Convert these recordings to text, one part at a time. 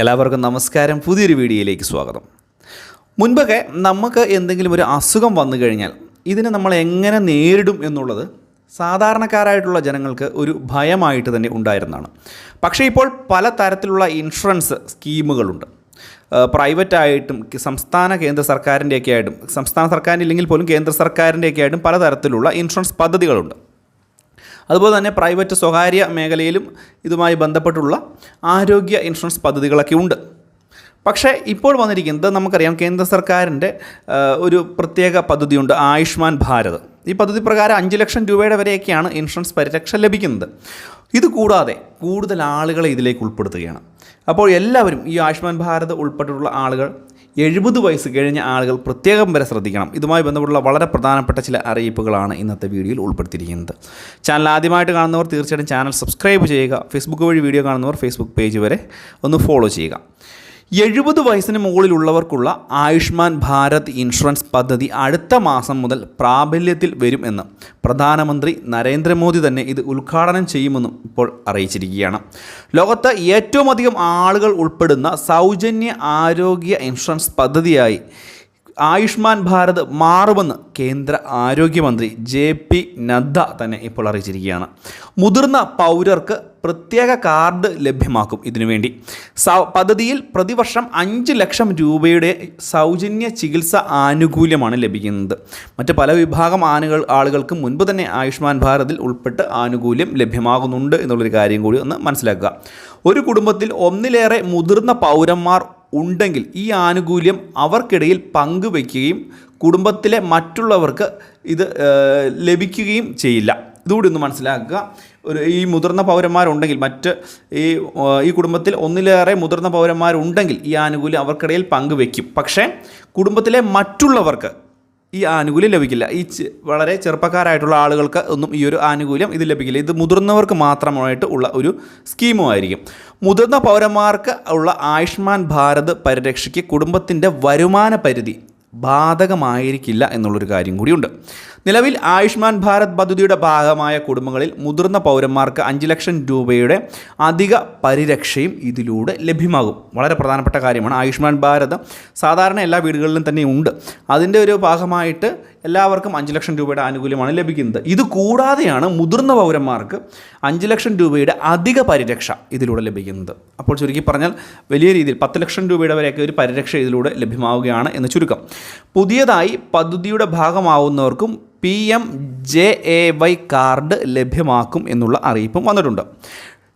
എല്ലാവർക്കും നമസ്കാരം. പുതിയൊരു വീഡിയോയിലേക്ക് സ്വാഗതം. മുൻപൊക്കെ നമുക്ക് എന്തെങ്കിലും ഒരു അസുഖം വന്നു കഴിഞ്ഞാൽ ഇതിനെ നമ്മൾ എങ്ങനെ നേരിടും എന്നുള്ളത് സാധാരണക്കാരായിട്ടുള്ള ജനങ്ങൾക്ക് ഒരു ഭയമായിട്ട് തന്നെ ഉണ്ടായിരുന്നതാണ്. പക്ഷേ ഇപ്പോൾ പല തരത്തിലുള്ള ഇൻഷുറൻസ് സ്കീമുകളുണ്ട്. പ്രൈവറ്റായിട്ടും സംസ്ഥാന കേന്ദ്ര സർക്കാരിന്റെയൊക്കെ ആയിട്ടും സംസ്ഥാന സർക്കാരിന്റെ ഇല്ലെങ്കിൽ പോലും കേന്ദ്ര സർക്കാരിന്റെയൊക്കെ ആയിട്ടും പലതരത്തിലുള്ള ഇൻഷുറൻസ് പദ്ധതികളുണ്ട്. അതുപോലെ തന്നെ പ്രൈവറ്റ് സ്വകാര്യ മേഖലയിലും ഇതുമായി ബന്ധപ്പെട്ടുള്ള ആരോഗ്യ ഇൻഷുറൻസ് പദ്ധതികളൊക്കെ ഉണ്ട്. പക്ഷേ ഇപ്പോൾ വന്നിരിക്കുന്നത് നമുക്കറിയാം കേന്ദ്ര സർക്കാരിന്റെ ഒരു പ്രത്യേക പദ്ധതിയുണ്ട് ആയുഷ്മാൻ ഭാരത്. ഈ പദ്ധതി പ്രകാരം അഞ്ച് ലക്ഷം രൂപയുടെ വരെയൊക്കെയാണ് ഇൻഷുറൻസ് പരിരക്ഷ ലഭിക്കുന്നത്. ഇത് കൂടാതെ കൂടുതൽ ആളുകളെ ഇതിലേക്ക് ഉൾപ്പെടുത്തുകയാണ്. അപ്പോൾ എല്ലാവരും ഈ ആയുഷ്മാൻ ഭാരത് ഉൾപ്പെട്ടിട്ടുള്ള ആളുകൾ എഴുപത് വയസ്സ് കഴിഞ്ഞ ആളുകൾ പ്രത്യേകം വരെ ശ്രദ്ധിക്കണം. ഇതുമായി ബന്ധപ്പെട്ടുള്ള വളരെ പ്രധാനപ്പെട്ട ചില അറിയിപ്പുകളാണ് ഇന്നത്തെ വീഡിയോയിൽ ഉൾപ്പെടുത്തിയിരിക്കുന്നത്. ചാനൽ ആദ്യമായിട്ട് കാണുന്നവർ തീർച്ചയായിട്ടും ചാനൽ സബ്സ്ക്രൈബ് ചെയ്യുക. ഫേസ്ബുക്ക് വഴി വീഡിയോ കാണുന്നവർ ഫേസ്ബുക്ക് പേജ് വരെ ഒന്ന് ഫോളോ ചെയ്യുക. എഴുപത് വയസ്സിന് മുകളിലുള്ളവർക്കുള്ള ആയുഷ്മാൻ ഭാരത് ഇൻഷുറൻസ് പദ്ധതി അടുത്ത മാസം മുതൽ പ്രാബല്യത്തിൽ വരും എന്ന് പ്രധാനമന്ത്രി നരേന്ദ്രമോദി തന്നെ ഇത് ഉദ്ഘാടനം ചെയ്യുമെന്നും ഇപ്പോൾ അറിയിച്ചിരിക്കുകയാണ്. ലോകത്ത് ഏറ്റവും അധികം ആളുകൾ ഉൾപ്പെടുന്ന സൗജന്യ ആരോഗ്യ ഇൻഷുറൻസ് പദ്ധതിയായി ആയുഷ്മാൻ ഭാരത് മാറുമെന്ന് കേന്ദ്ര ആരോഗ്യമന്ത്രി ജെ പി നദ്ദ തന്നെ ഇപ്പോൾ അറിയിച്ചിരിക്കുകയാണ്. മുതിർന്ന പൗരർക്ക് പ്രത്യേക കാർഡ് ലഭ്യമാക്കും ഇതിനുവേണ്ടി. പദ്ധതിയിൽ പ്രതിവർഷം അഞ്ച് ലക്ഷം രൂപയുടെ സൗജന്യ ചികിത്സ ആനുകൂല്യമാണ് ലഭിക്കുന്നത്. മറ്റ് പല വിഭാഗം ആനുകൾ ആളുകൾക്ക് മുൻപ് തന്നെ ആയുഷ്മാൻ ഭാരതിൽ ഉൾപ്പെട്ട് ആനുകൂല്യം ലഭ്യമാകുന്നുണ്ട് എന്നുള്ളൊരു കാര്യം കൂടി ഒന്ന് മനസ്സിലാക്കുക. ഒരു കുടുംബത്തിൽ ഒന്നിലേറെ മുതിർന്ന പൗരന്മാർ ഉണ്ടെങ്കിൽ ഈ ആനുകൂല്യം അവർക്കിടയിൽ പങ്കുവയ്ക്കുകയും കുടുംബത്തിലെ മറ്റുള്ളവർക്ക് ഇത് ലഭിക്കുകയും ചെയ്യില്ല. ഇതുകൂടി ഒന്ന് മനസ്സിലാക്കുക. ഒരു ഈ മുതിർന്ന പൗരന്മാരുണ്ടെങ്കിൽ മറ്റ് ഈ ഈ കുടുംബത്തിൽ ഒന്നിലേറെ മുതിർന്ന പൗരന്മാരുണ്ടെങ്കിൽ ഈ ആനുകൂല്യം അവർക്കിടയിൽ പങ്കുവെക്കും. പക്ഷേ കുടുംബത്തിലെ മറ്റുള്ളവർക്ക് ഈ ആനുകൂല്യം ലഭിക്കില്ല. ഈ വളരെ ചെറുപ്പക്കാരായിട്ടുള്ള ആളുകൾക്ക് ഒന്നും ഈ ഒരു ആനുകൂല്യം ഇത് ലഭിക്കില്ല. ഇത് മുതിർന്നവർക്ക് മാത്രമായിട്ട് ഉള്ള ഒരു സ്കീമുമായിരിക്കും മുതിർന്ന പൗരന്മാർക്ക് ഉള്ള ആയുഷ്മാൻ ഭാരത് പരിരക്ഷയ്ക്ക് കുടുംബത്തിന്റെ വരുമാന പരിധി ബാധകമായിരിക്കില്ല എന്നുള്ളൊരു കാര്യം കൂടിയുണ്ട്. നിലവിൽ ആയുഷ്മാൻ ഭാരത് പദ്ധതിയുടെ ഭാഗമായ കുടുംബങ്ങളിൽ മുതിർന്ന പൗരന്മാർക്ക് അഞ്ച് ലക്ഷം രൂപയുടെ അധിക പരിരക്ഷയും ഇതിലൂടെ ലഭ്യമാകും. വളരെ പ്രധാനപ്പെട്ട കാര്യമാണ്. ആയുഷ്മാൻ ഭാരത് സാധാരണ എല്ലാ വീടുകളിലും തന്നെ ഉണ്ട്. അതിന്റെ ഒരു ഭാഗമായിട്ട് എല്ലാവർക്കും അഞ്ച് ലക്ഷം രൂപയുടെ ആനുകൂല്യമാണ് ലഭിക്കുന്നത്. ഇത് കൂടാതെയാണ് മുതിർന്ന പൗരന്മാർക്ക് അഞ്ച് ലക്ഷം രൂപയുടെ അധിക പരിരക്ഷ ഇതിലൂടെ ലഭിക്കുന്നത്. അപ്പോൾ ചുരുക്കി പറഞ്ഞാൽ വലിയ രീതിയിൽ പത്ത് ലക്ഷം രൂപയുടെ വരെയൊക്കെ ഒരു പരിരക്ഷ ഇതിലൂടെ ലഭ്യമാവുകയാണ് എന്ന് ചുരുക്കം. പുതിയതായി പദ്ധതിയുടെ ഭാഗമാവുന്നവർക്കും P M J A Y card ലഭ്യമാക്കും എന്നുള്ള അറിയിപ്പും വന്നിട്ടുണ്ട്.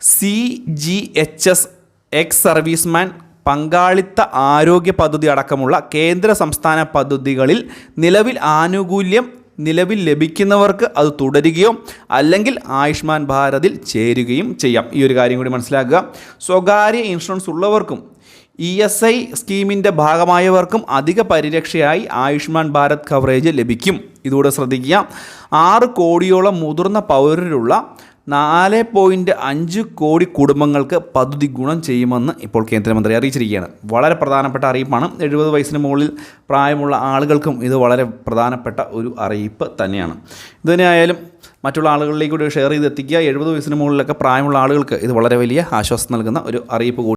C G H S ex serviceman പങ്കാളിത്ത ആരോഗ്യ പദ്ധതി അടക്കമുള്ള കേന്ദ്ര സംസ്ഥാന പദ്ധതികളിൽ നിലവിൽ ആനുകൂല്യം നിലവിൽ ലഭിക്കുന്നവർക്ക് അത് തുടരുകയോ അല്ലെങ്കിൽ ആയുഷ്മാൻ ഭാരതിൽ ചേരുകയും ചെയ്യാം. ഈ ഒരു കാര്യം കൂടി മനസ്സിലാക്കുക. സ്വകാര്യ ഇൻഷുറൻസ് ഉള്ളവർക്കും ഇ എസ് ഐ സ്കീമിന്റെ ഭാഗമായവർക്കും അധിക പരിരക്ഷയായി ആയുഷ്മാൻ ഭാരത് കവറേജ് ലഭിക്കും. ഇതുകൂടെ ശ്രദ്ധിക്കുക. ആറ് കോടിയോളം മുതിർന്ന പൗരരുള്ള നാല് പോയിന്റ് അഞ്ച് കോടി കുടുംബങ്ങൾക്ക് പദ്ധതി ഗുണം ചെയ്യുമെന്ന് ഇപ്പോൾ കേന്ദ്രമന്ത്രി അറിയിച്ചിരിക്കുകയാണ്. വളരെ പ്രധാനപ്പെട്ട അറിയിപ്പാണ്. എഴുപത് വയസ്സിന് മുകളിൽ പ്രായമുള്ള ആളുകൾക്കും ഇത് വളരെ പ്രധാനപ്പെട്ട ഒരു അറിയിപ്പ് തന്നെയാണ്. ഇതിനായാലും മറ്റുള്ള ആളുകളിലേക്ക് കൂടി ഷെയർ ചെയ്ത് എത്തിക്കുക എഴുപത് വയസ്സിന് മുകളിലൊക്കെ പ്രായമുള്ള ആളുകൾക്ക് ഇത് വളരെ വലിയ ആശ്വാസം നൽകുന്ന ഒരു അറിയിപ്പ് കൂടി